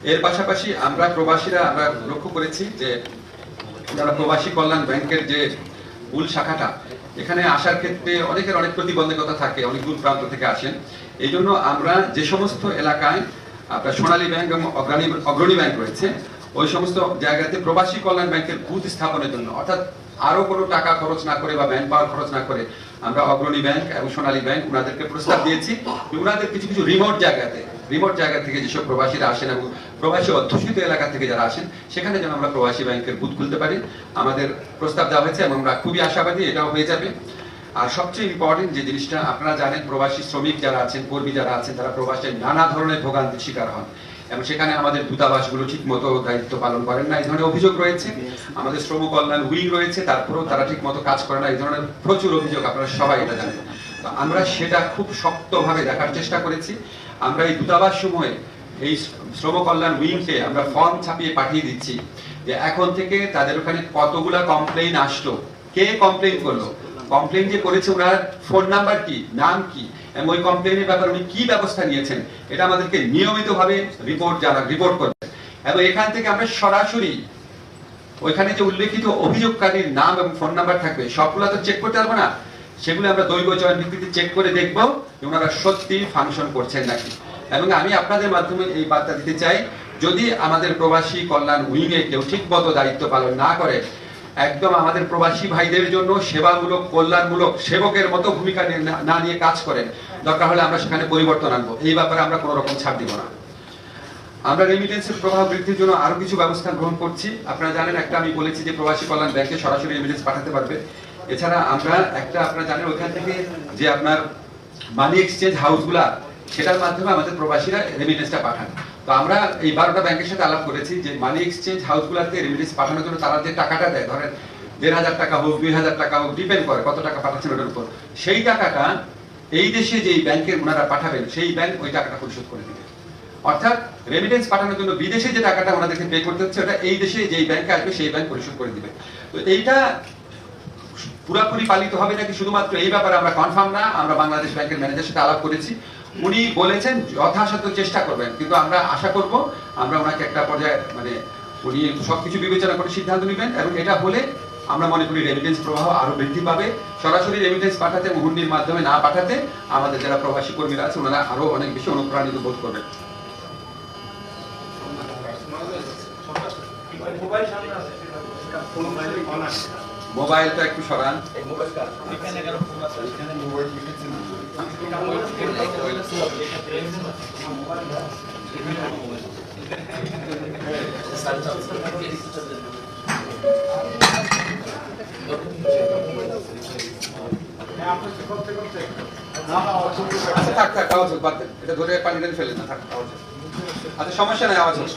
এর পাশাপাশি আমরা প্রবাসীরা, আমরা লক্ষ্য করেছি যে যারা প্রবাসী কল্যাণ ব্যাংকের যে মূল শাখাটা, এখানে আসার ক্ষেত্রে অনেকের অনেক প্রতিবন্ধকতা থাকে, অনেক দূর প্রান্ত থেকে আসেন। এই জন্য আমরা যে সমস্ত এলাকায় আপনার সোনালী ব্যাংক এবং অগ্রণী অগ্রণী ব্যাংক রয়েছে, ওই সমস্ত জায়গাতে প্রবাসী কল্যাণ ব্যাংকের বুথ স্থাপনের জন্য, অর্থাৎ আরও কোনো টাকা খরচ না করে বা ম্যান পাওয়ার খরচ না করে আমরা অগ্রণী ব্যাংক এবং সোনালী ব্যাংক ওনাদেরকে প্রস্তাব দিয়েছি ওনাদের কিছু কিছু রিমোট জায়গাতে রিমোট জায়গা থেকে যেসব প্রবাসীরা আসেন এবং প্রবাসী অধ্যুষিত এলাকা থেকে যারা আসেন, সেখানে যেন আমরা প্রবাসী ব্যাংকের বুথ খুলতে পারি। আমাদের প্রস্তাব দেওয়া হয়েছে এবং আমরা খুবই আশাবাদী এটাও হয়ে যাবে। আর সবচেয়ে ইম্পর্টেন্ট যে জিনিসটা, আপনারা জানেন প্রবাসী শ্রমিক যারা আছেন, কর্মী যারা আছেন, তারা প্রবাসে নানা ধরনের ভোগান্তির শিকার হন। এবং সেখানে আমাদের দূতাবাসগুলো ঠিক মতো দায়িত্ব পালন করেন না, এই ধরনের অভিযোগ রয়েছে। আমাদের শ্রম কল্যাণ উইং রয়েছে, তারপরেও তারা ঠিক মতো কাজ করে না, এই ধরনের প্রচুর অভিযোগ আপনারা সবাই এটা জানেন। আমরা সেটা খুব শক্তভাবে দেখার চেষ্টা করেছি। আমরা এই দূতাবাস সময়ে, এই শ্রম কল্যাণ উইংকে আমরা ফর্ম ছাপিয়ে পাঠিয়ে দিচ্ছি যে এখন থেকে তাদের ওখানে কতগুলা কমপ্লেইন আসলো, কে কমপ্লেইন করল? কমপ্লেইন যে করেছে ওনার ফোন নাম্বার কি, নাম কি? এবং ওই কমপ্লেইনের ব্যাপারে উনি কি ব্যবস্থা নিয়েছেন, এটা আমাদেরকে নিয়মিতভাবে রিপোর্ট জানা রিপোর্ট করবে এবং এখান থেকে আমরা সরাসরি ওইখানে যে উল্লেখিত অভিযোগকারীর নাম এবং ফোন নাম্বার থাকবে, সবগুলো তো চেক করতে পারব না। সেগুলো আমরা দৈব চয়ন ভিত্তিতে চেক করে দেখব যে ওনারা সত্যি ফাংশন করছেন নাকি। এবং আমি আপনাদের মাধ্যমে এই বার্তা দিতে চাই, যদি আমাদের প্রবাসী কল্যাণ উইংয়ে কেউ ঠিক মতো দায়িত্ব পালন না করে, একদম আমাদের প্রবাসী ভাইদের জন্য সেবামূলক, কল্যাণমূলক, সেবকের মতো ভূমিকা না নিয়ে কাজ করেন, দরকার হলে আমরা সেখানে পরিবর্তন আনব। এই ব্যাপারে আমরা কোনো রকম ছাড় দিব না। আমরা রেমিটেন্সের প্রভাব বৃদ্ধির জন্য আরও কিছু ব্যবস্থা গ্রহণ করছি। আপনারা জানেন, একটা আমি বলেছি যে প্রবাসী কল্যাণ ব্যাংকে সরাসরি রেমিটেন্স পাঠাতে পারবে। এছাড়া আমরা একটা আপনারা জানেন ওইখান থেকে যে আপনার মানি এক্সচেঞ্জ হাউসগুলা সেটার মাধ্যমে আমাদের প্রবাসীরা রেমিটেন্সটা পাঠান। তো আমরা এই বারোটা ব্যাংকের সাথে আলাপ করেছি যে মানি এক্সচেঞ্জ হাউসগুলোতে রেমিটেন্স পাঠানোর জন্য তারা যে টাকাটা দেয়, ধরেন দেড় হাজার টাকা হোক, দুই হাজার টাকা হোক ডিপেন্ড করে কত টাকা পাঠাচ্ছেন ওটার উপর। সেই টাকাটা এই দেশে যেই ব্যাংকের ওনারা পাঠাবেন, সেই ব্যাংক ওই টাকাটা পরিশোধ করে দিবে। অর্থাৎ রেমিটেন্স পাঠানোর জন্য বিদেশে যে টাকাটা ওনাদেরকে পে করতে হচ্ছে, ওটা এই দেশে যেই ব্যাংকে আসবে, সেই ব্যাংক পরিশোধ করে দিবে। তো এইটা পুরাপুরি পালিত হবে নাকি শুধুমাত্র এই ব্যাপারে আমরা কনফার্ম না আমরা বাংলাদেশ ব্যাংকের ম্যানেজারের সাথে আলাপ করেছি। উনি বলেছেন যথাসাধ্য চেষ্টা করবেন কিন্তু আমরা আশা করব আমরা ওনাকে একটা পর্যায়ে মানে উনি সবকিছু বিবেচনা করে সিদ্ধান্ত নেবেন এবং এটা হলে আমরা মনে করি রেমিটেন্স প্রবাহ আরও বৃদ্ধি পাবে। সরাসরি রেমিটেন্স পাঠাতে এবং হুন্ডির মাধ্যমে না পাঠাতে আমাদের যারা প্রবাসী কর্মীরা আছে ওনারা আরও অনেক বেশি অনুপ্রাণিত বোধ করবেন। মোবাইলটা একটু সরান আচ্ছা থাক থাক আওয়াজ বাদ এটা ধরে পানি ফেলেন না থাক আওয়াজ। আচ্ছা সমস্যা নাই আওয়াজ হোক।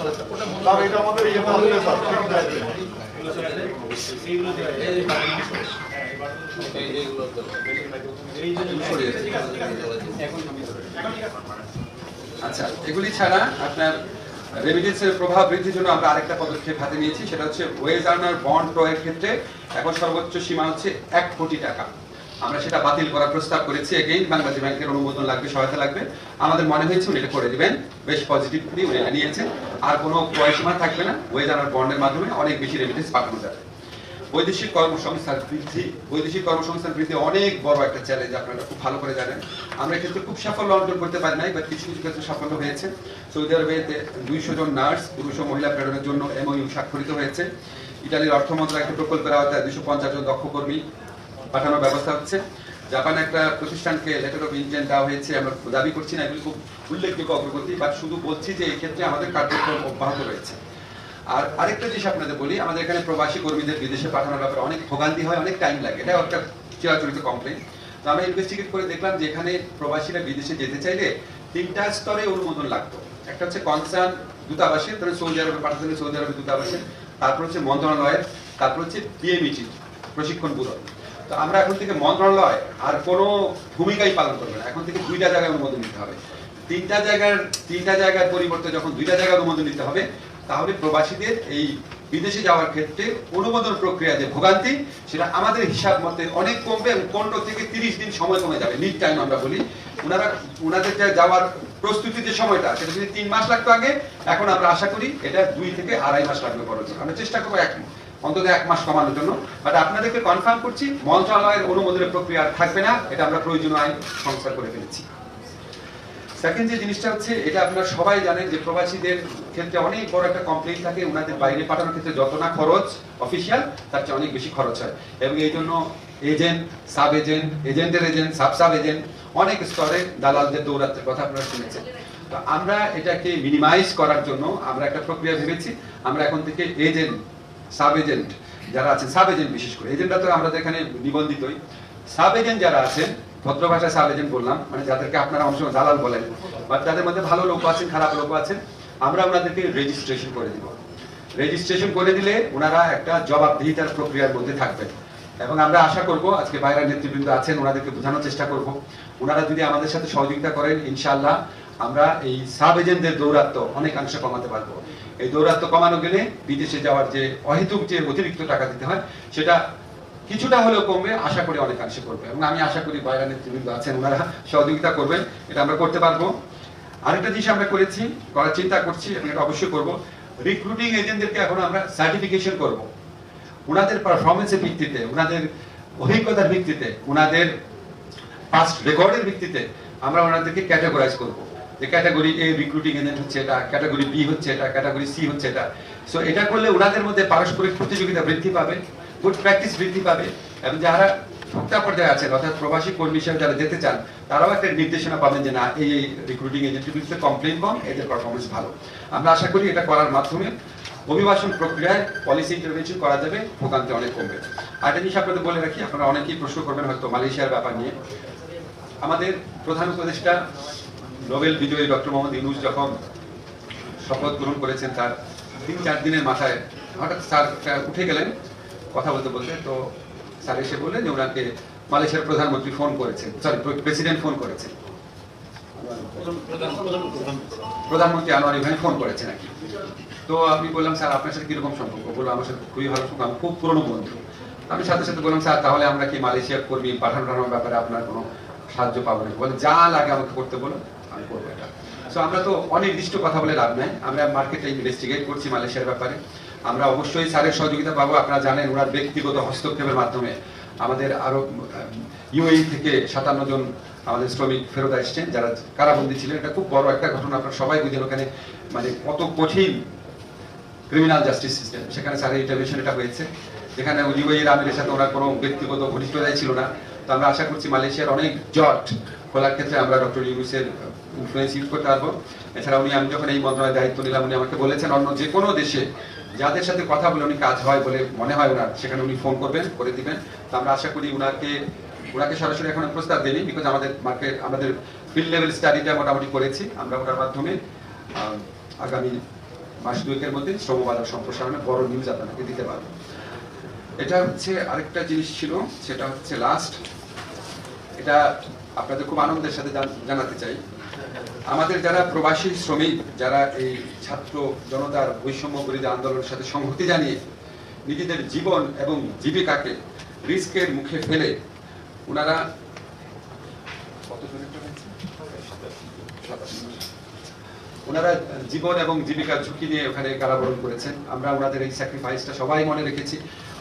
সরিয়ে দেন। আচ্ছা এগুলি ছাড়া আপনার রেমিটেন্সের প্রভাব বৃদ্ধির জন্য আমরা আরেকটা পদক্ষেপ হাতে নিয়েছি সেটা হচ্ছে ওয়েজ আর্নার বন্ড ক্রয়ের ক্ষেত্রে এখন সর্বোচ্চ সীমা হচ্ছে এক কোটি টাকা আমরা সেটা বাতিল করার প্রস্তাব করেছি এগেইন বাংলাদেশ ব্যাংকের অনুমোদন লাগবে, সহায়তা লাগবে। আমাদের মনে হয়েছে উনি এটা করে দিবেন। বেশ পজিটিভলি উনি এটা নিয়েছেন। আর কোনো ক্রয় সীমা থাকবে না। ওয়েজ আর্নার বন্ডের মাধ্যমে অনেক বেশি রেমিটেন্স পাঠানো যাবে। বৈদেশিক কর্মসংস্থান বৃদ্ধি। বৈদেশিক কর্মসংস্থান বৃদ্ধি অনেক বড় একটা চ্যালেঞ্জ আপনারা খুব ভালো করে জানেন। আমরা ক্ষেত্রে খুব সাফল্য অর্জন করতে পারি নাই বাট কিছু কিছু ক্ষেত্রে সাফল্য হয়েছে। সৌদি আরবে দুইশো জন নার্স, পুরুষ ও মহিলা প্রেরণের জন্য এমওইউ স্বাক্ষরিত হয়েছে। ইটালির অর্থ মন্ত্রণালয় একটা প্রকল্পের আওতায় দুশো পঞ্চাশ জন দক্ষ কর্মী। পাঠানোর ব্যবস্থা হচ্ছে। জাপানে একটা প্রতিষ্ঠানকে লেটার অফ ইন্টেন্ট দেওয়া হয়েছে, আমরা দাবি করছি না, এগুলি খুব উল্লেখযোগ্য অগ্রগতি বাট শুধু বলছি যে এই ক্ষেত্রে আমাদের কার্যক্রম অব্যাহত রয়েছে। আর আরেকটা জিনিস আপনাদের বলি, আমাদের এখানে প্রবাসী কর্মীদের বিদেশে পাঠানোর ব্যাপারে অনেক ভোগান্তি হয়, অনেক টাইম লাগে এটা একটা চিরাচরিত কমপ্লেন তো আমরা ইনভেস্টিগেট করে দেখলাম যে এখানে প্রবাসীরা বিদেশে যেতে চাইলে তিনটা স্তরে অনুমোদন লাগতো। একটা হচ্ছে কনসার্ন দূতাবাসে তাহলে সৌদি আরবে পাঠাতে সৌদি আরবে দূতাবাসে, তারপর হচ্ছে মন্ত্রণালয়ের, তারপর হচ্ছে পিএমইটি প্রশিক্ষণ ব্যুরো। তো আমরা এখন থেকে মন্ত্রণালয় আর কোনো ভূমিকাই পালন করবে না। এখন থেকে দুইটা জায়গায় অনুমোদন নিতে হবে। তিনটা জায়গার তিনটা জায়গার পরিবর্তে যখন দুইটা জায়গায় অনুমোদন নিতে হবে, তাহলে প্রবাসীদের এই বিদেশে যাওয়ার ক্ষেত্রে অনুমোদন প্রক্রিয়া যে ভোগান্তি, সেটা আমাদের হিসাব মতে অনেক কমবে এবং পনেরো থেকে তিরিশ দিন সময় কমে যাবে। লিড টাইম আমরা বলি। ওনারা, ওনাদের যে যাওয়ার প্রস্তুতি যে সময়টা, সেটা যদি তিন মাস লাগতো আগে, এখন আমরা আশা করি এটা দুই থেকে আড়াই মাস লাগবে জন্য আমরা চেষ্টা করব এক অন্তত এক মাস কমানোর জন্য। বাট আপনাদেরকে কনফার্ম করছি, মন্ত্রণালয়ের অনুমোদনের প্রক্রিয়া থাকবে না, এটা আমরা প্রয়োজনীয় আইন সংস্কার করে ফেলেছি। সেকেন্ড যে জিনিসটা হচ্ছে, এটা আপনারা সবাই জানেন যে প্রবাসীদের ক্ষেত্রে অনেক বড় একটা কমপ্লেইন থাকে ওনাদের বাইরে পাঠানোর ক্ষেত্রে যত না খরচ অফিসিয়াল তার চেয়ে অনেক বেশি খরচ হয়। এবং এই জন্য এজেন্ট সাব এজেন্ট এজেন্টের এজেন্ট সাব সাব এজেন্ট অনেক স্তরে দালালদের দৌরাত্মের কথা আপনারা শুনেছেন। তো আমরা এটাকে মিনিমাইজ করার জন্য আমরা একটা প্রক্রিয়া ভেবেছি। আমরা এখন থেকে এজেন্ট সাব এজেন্ট যারা আছেন সাব এজেন্ট বিশেষ করে। এজেন্টরা তো আমাদের এখানে নিবন্ধিতই। সাব এজেন্ট যারা আছেন, ভদ্র ভাষায় সাব এজেন্ট বললাম মানে যাদেরকে আপনারা অংশ দালাল বলেন বা যাদের মধ্যে ভালো লোক আছেন, খারাপ লোক আছেন, আমরা ওনাদেরকে রেজিস্ট্রেশন করে দিব। রেজিস্ট্রেশন করে দিলে ওনারা একটা জবাবদিহিতার প্রক্রিয়ার মধ্যে থাকবেন। এবং আমরা আশা করব, আজকে বাইরের নেতৃবৃন্দ আছেন, ওনাদেরকে বোঝানোর চেষ্টা করব। ওনারা যদি আমাদের সাথে সহযোগিতা করেন, ইনশাআল্লাহ আমরা এই সাব এজেন্টদের দৌরাত্ম অনেকাংশে কমাতে পারব। এই দৌরাত্ম কমানো গেলে বিদেশে যাওয়ার যে অহেতুক যে অতিরিক্ত টাকা দিতে হয়, সেটা কিছুটা হলেও কমবে, আশা করি অনেকাংশে করবে এবং আমি আশা করি বাইরের নেতৃবৃন্দ আছেন, ওনারা সহযোগিতা করবেন, এটা আমরা করতে পারব। আরেকটা জিনিস আমরা করেছি, করার চিন্তা করছি, এবং এটা অবশ্যই করব রিক্রুটিং এজেন্টদেরকে এখন আমরা সার্টিফিকেশন করব। ওনাদের পারফরমেন্সের ভিত্তিতে ওনাদের অভিজ্ঞতার ভিত্তিতে ওনাদের পাস্ট রেকর্ডের ভিত্তিতে আমরা ওনাদেরকে ক্যাটাগরাইজ করব। যে ক্যাটাগরি এ রিক্রুটিং এজেন্ট হচ্ছে এটা ক্যাটাগরি বি হচ্ছে এটা ক্যাটাগরি সি হচ্ছে এটা। সো এটা করলে ওনাদের মধ্যে পারস্পরিক প্রতিযোগিতা বৃদ্ধি পাবে গুড প্র্যাকটিস বৃদ্ধি পাবে এবং যারা ভোক্তা পর্যায়ে আছেন, অর্থাৎ প্রবাসী কর্মী হিসেবে যারা যেতে চান, তারাও একটা নির্দেশনা পাবেন যে, না, এই রিক্রুটিং বিরুদ্ধে কমপ্লেন কম, এদের পারফরমেন্স ভালো। আমরা আশা করি এটা করার মাধ্যমে অভিবাসন প্রক্রিয়ায় পলিসি ইন্টারভেনশন করা যাবে, ভোগান্তি অনেক কমবে। আর একটা জিনিস আপনাদের বলে রাখি, আপনারা অনেকেই প্রশ্ন করবেন হয়তো মালয়েশিয়ার ব্যাপার নিয়ে। আমাদের প্রধান উপদেষ্টা নোবেল বিজয়ী ডক্টর মোহাম্মদ ইউনুস যখন শপথ গ্রহণ করেছেন তার তিন চার দিনের মাথায়, হঠাৎ স্যার উঠে গেলেন, কথা বলতে বলতে, তো স্যার এসে বললেন যে ওনাকে মালয়েশিয়ার প্রধানমন্ত্রী ফোন করেছেন সরি প্রেসিডেন্ট ফোন করেছেন। প্রধানমন্ত্রী আনোয়ার ইব্রাহিম ফোন করেছে নাকি তো আমি বললাম, স্যার, আপনার সাথে কীরকম সম্পর্ক? বলল, আমার সাথে খুবই ভালো সম্পর্ক, আমি খুব পুরনো বন্ধু। আমি সাথে সাথে বললাম, স্যার, তাহলে আমরা কি মালয়েশিয়ার কর্মী পাঠানো ব্যাপারে আপনার কোনো সাহায্য পাবো না বলে, যা লাগে আমাকে করতে বলো আমি করব এটা। সো আমরা তো অনির্দিষ্ট কথা বলে লাভ নাই। আমরা মার্কেটে ইনভেস্টিগেট করছি মালয়েশিয়ার ব্যাপারে। আমরা অবশ্যই স্যারের সহযোগিতা পাবো। আপনারা জানেন, ওনার ব্যক্তিগত হস্তক্ষেপের মাধ্যমে আমাদের আরও ইউএই থেকে সাতান্ন জন আমাদের শ্রমিক ফেরত আসছেন, যারা কারাবন্দী ছিলেন। এটা খুব বড় একটা ঘটনা, আপনারা সবাই বুঝেন ওখানে মানে কত কঠিন ক্রিমিনাল জাস্টিস সিস্টেম সেখানে স্যারের ইন্টারভেনশন এটা হয়েছে। যেখানে ইউএইয়ের আমিরের সাথে ওনার কোনো ব্যক্তিগত ঘনিষ্ঠতাই ছিল না। তো আমরা আশা করছি মালয়েশিয়ার অনেক জট খোলার ক্ষেত্রে আমরা ডক্টর ইউনুসের ইউজ করতে পারব এছাড়া উনি, আমি যখন এই মন্ত্রণালয়ের দায়িত্ব নিলাম, উনি আমাকে বলেছেন, অন্য যে কোনো দেশে যাদের সাথে কথা বলে উনি কাজ হয় বলে মনে হয় ওনার, সেখানে উনি ফোন করবেন, করে দিবেন। তো আমরা আশা করি উনাকে ওনাকে সরাসরি এখন প্রস্তাব দিইনি বিকজ আমাদের মার্কেট আমাদের ফিল্ড লেভেল স্টাডিটা মোটামুটি করেছি। আমরা ওটার মাধ্যমে আগামী মাস দুয়েকের মধ্যে শ্রমবাজার সম্প্রসারণে বড় নিউজ আপনাদেরকে দিতে পারব। এটা হচ্ছে আরেকটা জিনিস ছিল, সেটা হচ্ছে লাস্ট এটা আপনাদের খুব আনন্দের সাথে জান- জানাতে চাই। আমাদের যারা প্রবাসী শ্রমিক, যারা এই ছাত্র জনতার বৈষম্য বিরোধী আন্দোলনের সাথে সংহতি জানিয়ে নিজেদের জীবন এবং জীবিকাকে রিস্কের মুখে ফেলে, ওনারা। ওনারা জীবন এবং জীবিকার ঝুঁকি নিয়ে ওখানে কারাবরণ করেছেন আমরা ওনাদের এই স্যাক্রিফাইসটা সবাই মনে রেখেছি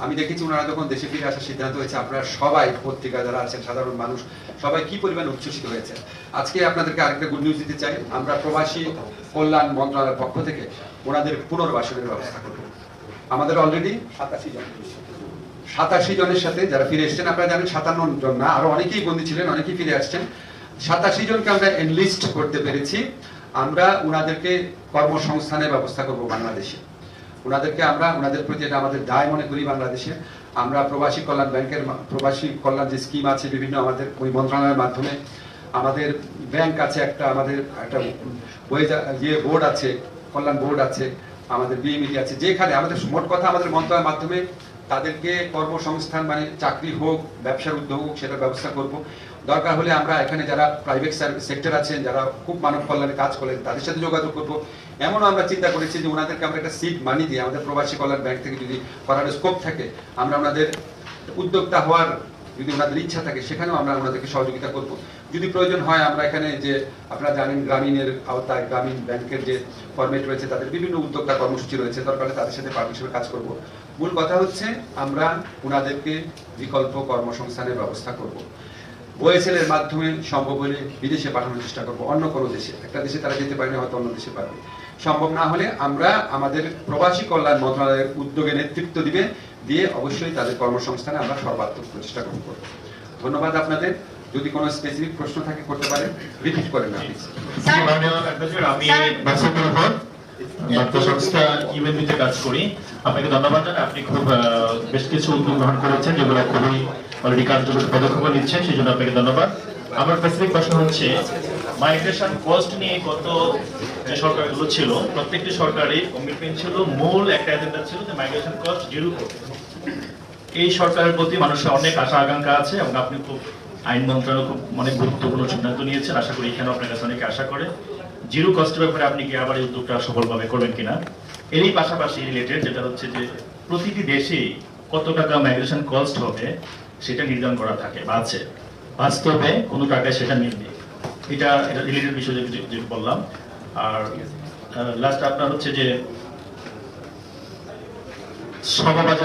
আমি দেখেছি ওনারা যখন দেশে ফিরে আসার সিদ্ধান্ত হয়েছে, আপনারা সবাই পত্রিকা যারা আছেন, সাধারণ মানুষ, সবাই কি পরিমাণ উচ্ছ্বসিত হয়েছে আজকে আপনাদেরকে আরেকটা গুড নিউজ দিতে চাই। আমরা প্রবাসী কল্যাণ মন্ত্রণালয়ের পক্ষ থেকে ওনাদের পুনর্বাসনের ব্যবস্থা করব। আমাদের অলরেডি সাতাশি জন। সাতাশি জনের সাথে যারা ফিরে এসেছেন, আপনারা জানেন সাতান্ন জন না, আরও অনেকেই বন্দী ছিলেন, অনেকেই ফিরে আসছেন। সাতাশি জনকে আমরা এনলিস্ট করতে পেরেছি। আমরা ওনাদেরকে কর্মসংস্থানের ব্যবস্থা করব বাংলাদেশে। ওনাদেরকে আমরা, ওনাদের প্রতি এটা আমাদের দায় মনে করি বাংলাদেশে। আমরা প্রবাসী কল্যাণ ব্যাংকের প্রবাসী কল্যাণ যে স্কিম আছে বিভিন্ন আমাদের ওই মন্ত্রণালয়ের মাধ্যমে, আমাদের ব্যাংক আছে একটা, আমাদের একটা ওয়েজ ইয়ে বোর্ড আছে, কল্যাণ বোর্ড আছে, আমাদের বিএমইটি আছে, যেখানে আমাদের মোট কথা আমাদের মন্ত্রণালয়ের মাধ্যমে তাদেরকে কর্মসংস্থান মানে চাকরি হোক, ব্যবসার উদ্যোগ হোক, সেটার ব্যবস্থা করব। দরকার হলে আমরা এখানে যারা প্রাইভেট সেক্টর আছেন, যারা খুব মানব কল্যাণে কাজ করেন, তাদের সাথে যোগাযোগ করব। এমনও আমরা চিন্তা করেছি যে ওনাদেরকে আমরা একটা সিট মানি দিয়ে আমাদের প্রবাসী কল্যাণ ব্যাংক থেকে যদি করার স্কোপ থাকে, আমরা ওনাদের উদ্যোক্তা হওয়ার যদি ওনাদের ইচ্ছা থাকে, সেখানেও আমরা ওনাদেরকে সহযোগিতা করব। যদি প্রয়োজন হয়, আমরা এখানে যে আপনারা জানেন গ্রামীণের আওতায় গ্রামীণ ব্যাংকের যে ফরমেট রয়েছে, তাদের বিভিন্ন উদ্যোক্তা কর্মসূচি রয়েছে, দরকার তাদের সাথে পার্টি হিসেবে কাজ করব। মূল কথা হচ্ছে, আমরা ওনাদেরকে বিকল্প কর্মসংস্থানের ব্যবস্থা করব। ওএসএল এর মাধ্যমে সম্ভব হলে বিদেশে পাঠানোর চেষ্টা করব, অন্য কোনো দেশে। একটা দেশে তারা যেতে পারে না, হয়তো অন্য দেশে পারবে সম্ভব না হলে আমরা আমাদের প্রবাসী কল্যাণ মন্ত্রণালয়ের উদ্যোগে নেতৃত্ব দিবে দিয়ে অবশ্যই তাদের কর্মসংস্থানে আমরা সর্বাত্মক প্রচেষ্টা গ্রহণ করব। ধন্যবাদ আপনাদের। যদি কোনো স্পেসিফিক প্রশ্ন থাকে করতে পারেন রিপিট করেন না আমি সংস্থা ইউএনবিতে কাজ করি। আপনাকে ধন্যবাদ জানাই। আপনি খুব আহ, বেশ কিছু উদ্যোগ গ্রহণ করেছেন যেগুলো খুবই অলরেডি কার্যকর পদক্ষেপ নিচ্ছেন সেই জন্য আপনাকে ধন্যবাদ। আমার স্পেসিফিক প্রশ্ন হচ্ছে মাইগ্রেশন কস্ট নিয়ে কত যে সরকারগুলো ছিল, প্রত্যেকটি সরকারই কমিটমেন্ট ছিল, মূল একটা এজেন্ডা ছিল যে মাইগ্রেশন কস্ট জিরো করতে। এই সরকারের প্রতি মানুষের অনেক আশা, আকাঙ্ক্ষা আছে এবং আপনি খুব আইন মন্ত্রণালয় খুব অনেক গুরুত্বপূর্ণ সিদ্ধান্ত নিয়েছেন। আশা করি এখানে আপনার কাছে অনেকে আশা করে। জিরো কস্টের ব্যাপারে আপনি কি আবার এই উদ্যোগটা সফলভাবে করবেন কিনা? এরই পাশাপাশি রিলেটেড যেটা হচ্ছে যে প্রতিটি দেশে কত টাকা মাইগ্রেশন কস্ট হবে, সেটা নির্ধারণ করা থাকে বা আছে। বাস্তবে কোনো টাকায় সেটা মিলবে। এটা এটা রিলেটেড বিষয় যে- বললাম। আর লাস্ট আপনার হচ্ছে যে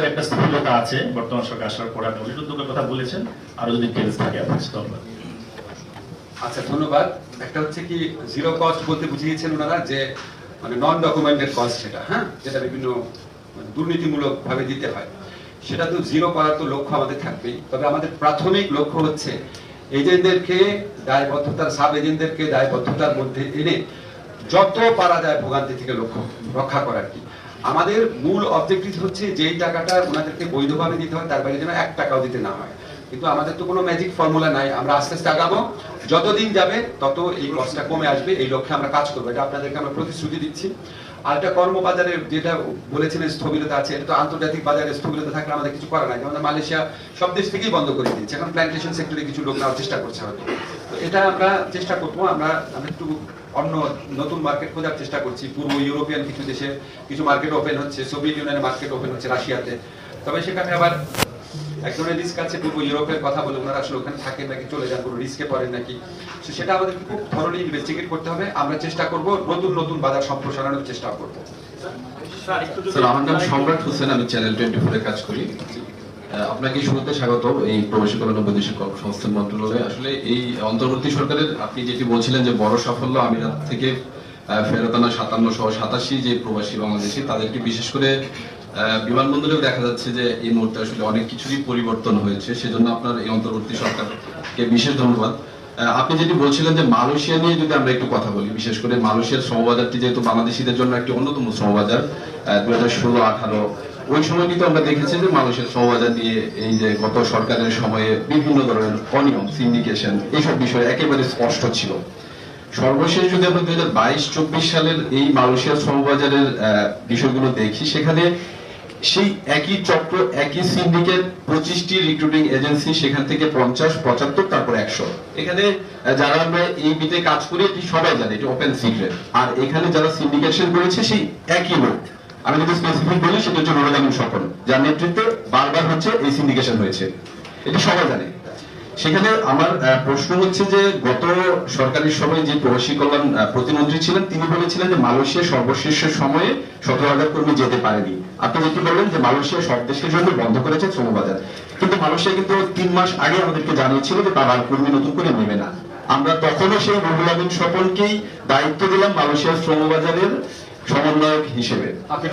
একটা স্থূলতা আছে, বর্তমান সরকার আসার পর আপনি উদ্যোগের কথা বলেছেন, আরও যদি ডিটেলস থাকে ধন্যবাদ। আচ্ছা ধন্যবাদ। একটা হচ্ছে কি জিরো কস্ট বলতে বুঝিয়েছেন ওনারা যে মানে নন ডকুমেন্টেড কস্ট সেটা হ্যাঁ? যেটা বিভিন্ন মানে দুর্নীতিমূলক ভাবে দিতে হয়। সেটা তো জিরো করার তো লক্ষ্য আমাদের থাকবেই। তবে আমাদের প্রাথমিক লক্ষ্য হচ্ছে এজেন্টদেরকে দায়বদ্ধতার, সাব এজেন্টদেরকে দায়বদ্ধতার মধ্যে এনে যত পারা যায় ভোগান্তি থেকে লক্ষ্য রক্ষা করার কি। আমাদের মূল অবজেক্টিভ হচ্ছে যেই টাকাটা ওনাদেরকে বৈধভাবে দিতে হয়, তার বাইরে যেন এক টাকাও দিতে না হয়। কিন্তু আমাদের তো কোনো ম্যাজিক ফর্মুলা নাই, আমরা আস্তে আস্তে আগাবো। যতদিন যাবে, তত এই কষ্টটা কমে আসবে, এই লক্ষ্যে আমরা কাজ করব। এটা আপনাদেরকে আমরা প্রতিশ্রুতি দিচ্ছি। আর একটা কর্মবাজারে যেটা বলেছিলেন স্থবিরতা আছে, এটা তো আন্তর্জাতিক বাজারে স্থবিরতা থাকলে আমাদের কিছু করা নাই। যেমন মালয়েশিয়া সব দেশ থেকেই বন্ধ করে দিয়েছে। এখন প্ল্যান্টেশন সেক্টরে কিছু লোক নেওয়ার চেষ্টা করছে হয়তো। তো এটা আমরা চেষ্টা করব, আমরা আমরা একটু অন্য নতুন মার্কেট খোঁজার চেষ্টা করছি। পূর্ব ইউরোপিয়ান কিছু দেশে কিছু মার্কেট ওপেন হচ্ছে সোভিয়েত ইউনিয়নের মার্কেট ওপেন হচ্ছে রাশিয়াতে। তবে সেখানে আবার এক ধরনের রিস্ক আছে পূর্ব ইউরোপের কথা বলে ওনারা আসলে ওখানে থাকেন নাকি চলে যান কোনো রিস্কে পড়েন নাকি সেটা আমাদেরকে খুব ধরনের ইনভেস্টিগেট করতে হবে। আমরা চেষ্টা করব নতুন নতুন বাজার সম্প্রসারণের চেষ্টা করব। স্যার আমার নাম সম্রাট হোসেন আমি চ্যানেল টোয়েন্টি ফোরে কাজ করি। আপনাকে শুরুতে স্বাগত এই প্রবাসী কল্যাণ বৈদেশিক কর্মসংস্থান মন্ত্রণালয়ে। আসলে এই অন্তর্বর্তী সরকারের আপনি যেটি বলছিলেন যে বড় সাফল্য আমিরাত থেকে ফেরত আনা সাতান্ন সহ সাতাশি যে প্রবাসী বাংলাদেশি তাদেরকে বিশেষ করে বিমানবন্দরেও দেখা যাচ্ছে যে এই মুহূর্তে আসলে অনেক কিছুরই পরিবর্তন হয়েছে। সেজন্য আপনার এই অন্তর্বর্তী সরকারকে বিশেষ ধন্যবাদ। আপনি যেটি বলছিলেন যে মালয়েশিয়া নিয়ে যদি আমরা একটু কথা বলি বিশেষ করে মালয়েশিয়ার শ্রমবাজারটি যেহেতু বাংলাদেশিদের জন্য একটি অন্যতম শ্রমবাজার দুই হাজার ষোলো আঠারো ওই সময় কিন্তু আমরা দেখেছি যে মালয়েশিয়ার শ্রমবাজার নিয়ে এই যে গত সরকারের সময়ে বিভিন্ন ধরনের অনিয়ম সিন্ডিকেশন এইসব বিষয় একেবারে স্পষ্ট ছিল। সর্বশেষ যদি আমরা দুই হাজার বাইশ চব্বিশ সালের এই মালয়েশিয়ার শ্রমবাজারের আহ, বিষয়গুলো দেখি সেখানে সেই একই চক্র, একই সিন্ডিকেট পঁচিশটি রিক্রুটিং এজেন্সি সেখান থেকে পঞ্চাশ, পঁচাত্তর, তারপর একশো। এখানে যারা আমরা এই বিতে কাজ করি, এটি সবাই জানে, এটি ওপেন সিক্রেট আর এখানে যারা সিন্ডিকেশন করেছে, সেই একই লোক। আমি যদি স্পেসিফিক বলি, সেটা হচ্ছে আমিন স্বপন যার নেতৃত্বে বারবার হচ্ছে এই সিন্ডিকেশন হয়েছে। এটি সবাই জানে। সেখানে আমার প্রশ্ন হচ্ছে যে গত সরকারি সময় যে প্রবাসী কল্যাণ প্রতিমন্ত্রী ছিলেন, তিনি বলেছিলেন যে মালয়েশিয়া সর্বশেষ সময়ে সতেরো হাজার কর্মী যেতে পারেনি। আপনি যেটি বললেন যে মালয়েশিয়া সব দেশের জন্য বন্ধ করেছে শ্রমবাজার। কিন্তু মালয়েশিয়া কিন্তু তিন মাস আগে আমাদেরকে জানিয়েছিল যে তারা কর্মী নতুন করে নেবে না। আমরা তখনও সেই রুহুল আমিন স্বপনকেই দায়িত্ব দিলাম মালয়েশিয়ার শ্রমবাজারের সমন্বয়ক হিসেবে।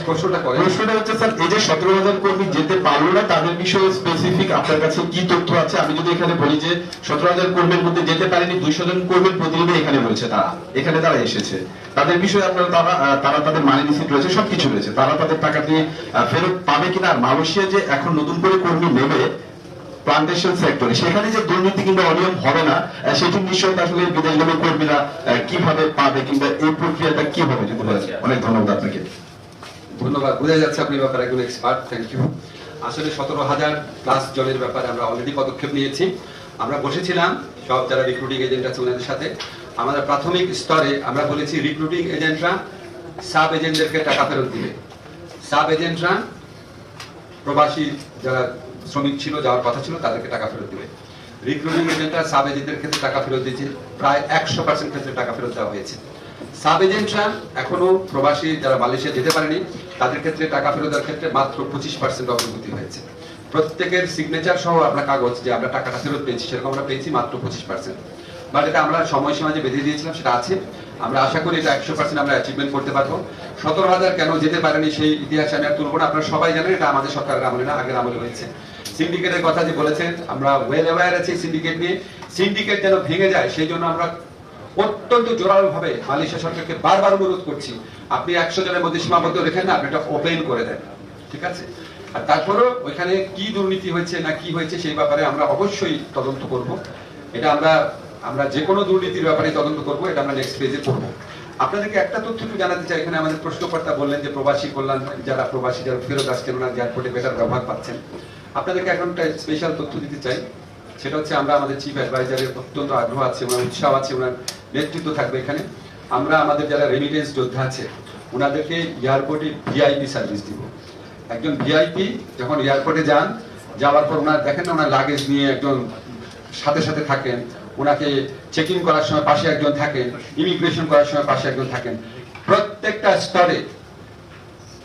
প্রশ্নটা হচ্ছে স্যার এই যে সতেরো হাজার কর্মী যেতে পারল না তাদের বিষয়ে স্পেসিফিক আপনার কাছে কি তথ্য আছে? আমি যদি এখানে বলি যে সতেরো হাজার কর্মীর মধ্যে যেতে পারেনি দুইশো জন কর্মীর প্রতিনিধি এখানে রয়েছে তারা। এখানে তারা এসেছে। তাদের বিষয়ে আপনারা তারা তারা তাদের মানি রিসিট রয়েছে সবকিছু রয়েছে। তারা তাদের টাকা দিয়ে ফেরত পাবে কিনা? আর মালয়েশিয়া যে এখন নতুন করে কর্মী নেবে প্লান্টেশন সেক্টরে সেখানে যে দুর্নীতি কিংবা অনিয়ম হবে না সেটি নিশ্চয়ই আসলে বিদেশগামী কর্মীরা কীভাবে পাবে কিংবা এই প্রক্রিয়াটা কি হবে যদি বলেন? অনেক ধন্যবাদ আপনাকে। ধন্যবাদ। বোঝা যাচ্ছে আপনি ব্যাপারে একজন এক্সপার্ট থ্যাংক ইউ আসলে সতেরো হাজার প্লাস জনের ব্যাপারে আমরা অলরেডি পদক্ষেপ নিয়েছি। আমরা বসেছিলাম সব যারা রিক্রুটিং এজেন্ট আছে ওনাদের সাথে। আমাদের প্রাথমিক স্তরে আমরা বলেছি রিক্রুটিং এজেন্টরা সাব এজেন্টদেরকে টাকা ফেরত দিবে। সাব এজেন্টরা প্রবাসী যারা শ্রমিক ছিল, যাওয়ার কথা ছিল, তাদেরকে টাকা ফেরত দিবে। এজেন্টরা সাব ক্ষেত্রে টাকা ফেরত দিয়েছে। প্রায় একশো পার্সেন্ট ক্ষেত্রে টাকা ফেরত দেওয়া হয়েছে। সাব এজেন্টরা এখনও প্রবাসী, যারা মালয়েশিয়া যেতে পারেনি, তাদের ক্ষেত্রে টাকা ফেরত দেওয়ার ক্ষেত্রে মাত্র পঁচিশ পার্সেন্ট অগ্রগতি হয়েছে। প্রত্যেকের সিগনেচার সহ আমরা কাগজ যে আমরা টাকাটা ফেরত পেয়েছি, সেরকম আমরা পেয়েছি মাত্র পঁচিশ পার্সেন্ট বাট এটা আমরা সময়সীমা যে বেঁধে দিয়েছিলাম, সেটা আছে। আমরা আশা করি এটা একশো পার্সেন্ট আমরা অ্যাচিভমেন্ট করতে পারব। সতেরো হাজার কেন যেতে পারেনি সেই ইতিহাস আমি আর তুলবো না, আপনারা সবাই জানেন, এটা আমাদের সরকারের আমলে না, আগের আমলে হয়েছে। সিন্ডিকেটের কথা যে বলেছেন, আমরা ওয়েল অ্যাওয়ার আছি সিন্ডিকেট নিয়ে। সিন্ডিকেট যেন ভেঙে যায়, সেই জন্য আমরা অত্যন্ত জোরালো ভাবে মালয়েশিয়া সরকারকে বারবার অনুরোধ করছি। আপনি একশো জনের মধ্যে সীমাবদ্ধ রেখেন না, আপনি এটা ওপেন করে দেন। ঠিক আছে? আর তারপরেও ওইখানে কি দুর্নীতি হয়েছে না কি হয়েছে সেই ব্যাপারে আমরা অবশ্যই তদন্ত করব। এটা আমরা আমরা যে কোনো দুর্নীতির ব্যাপারে তদন্ত করব, এটা আমরা নেক্সট পেজে করব। আপনাদেরকে একটা তথ্য একটু জানাতে চাই, এখানে আমাদের প্রশ্নকর্তা বললেন যে প্রবাসী কল্যাণ, যারা প্রবাসী, যারা ফেরত আসছেন, ওনারা এয়ারপোর্টে বেটার ব্যবহার পাচ্ছেন। আপনাদেরকে এখন একটা স্পেশাল তথ্য দিতে চাই। সেটা হচ্ছে আমরা আমাদের চিফ অ্যাডভাইজারের অত্যন্ত আগ্রহ আছে, ওনার উৎসাহ আছে, ওনার নেতৃত্ব থাকবে এখানে। আমরা আমাদের যারা রেমিটেন্স যোদ্ধা আছে, ওনাদেরকে এয়ারপোর্টে ভিআইপি সার্ভিস দিব। একজন ভিআইপি যখন এয়ারপোর্টে যান, যাওয়ার পর ওনার দেখেন না, ওনার লাগেজ নিয়ে একজন সাথে সাথে থাকেন। ওনাকে চেক ইন করার সময় পাশে একজন থাকেন ইমিগ্রেশন করার সময় পাশে একজন থাকেন। প্রত্যেকটা স্তরে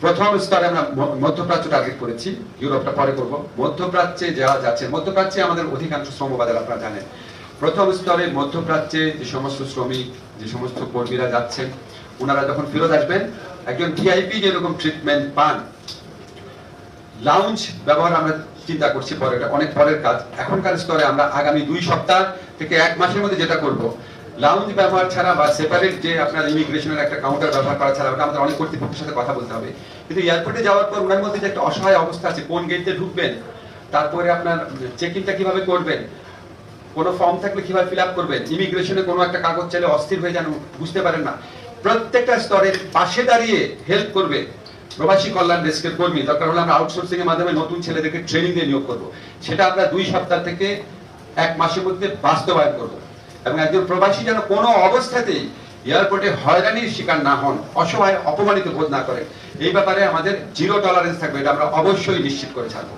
প্রথম স্তরে আমরা মধ্যপ্রাচ্য টার্গেট করেছি, ইউরোপটা পরে করব। মধ্যপ্রাচ্যে যাওয়া যাচ্ছে, মধ্যপ্রাচ্যে আমাদের অধিকাংশ শ্রমবাজার আপনারা জানেন। প্রথম স্তরে মধ্যপ্রাচ্যে যে সমস্ত শ্রমিক, যে সমস্ত কর্মীরা যাচ্ছেন ওনারা যখন ফেরত আসবেন, একজন ভিআইপি যেরকম ট্রিটমেন্ট পান লাউঞ্জ ব্যবহার আমরা চিন্তা করছি পরে অনেক পরের কাজ। এখনকার স্তরে আমরা আগামী দুই সপ্তাহ থেকে এক মাসের মধ্যে যেটা করব লাউঞ্জ ব্যবহার ছাড়া বা সেপারেট যে আপনার ইমিগ্রেশনের একটা কাউন্টার ব্যবহার করা ছাড়া, ওটা আমাদের অনেক কর্তৃপক্ষের সাথে কথা বলতে হবে। কিন্তু এয়ারপোর্টে যাওয়ার পর ওনার মধ্যে যে একটা অসহায় অবস্থা আছে, কোন গেট ঢুকবেন, তারপরে আপনার চেক ইনটা কীভাবে করবেন, কোনো ফর্ম থাকলে কীভাবে ফিল আপ করবেন ইমিগ্রেশনে কোনো একটা কাগজ চাইলে অস্থির হয়ে যেন বুঝতে পারেন না। প্রত্যেকটা স্তরের পাশে দাঁড়িয়ে হেল্প করবে প্রবাসী কল্যাণ ডেস্কের কর্মী। দরকার হলে আমরা আউটসোর্সিং এর মাধ্যমে নতুন ছেলেদেরকে ট্রেনিং দিয়ে নিয়োগ করব। সেটা আমরা দুই সপ্তাহ থেকে এক মাসের মধ্যে বাস্তবায়ন করব। এবং একজন প্রবাসী যেন কোনো অবস্থাতেই এয়ারপোর্টে হয়রানির শিকার না হন, অসহায়, অপমানিত বোধ না করে এই ব্যাপারে আমাদের জিরো টলারেন্স থাকবে, এটা আমরা অবশ্যই নিশ্চিত করে ছাড়বো।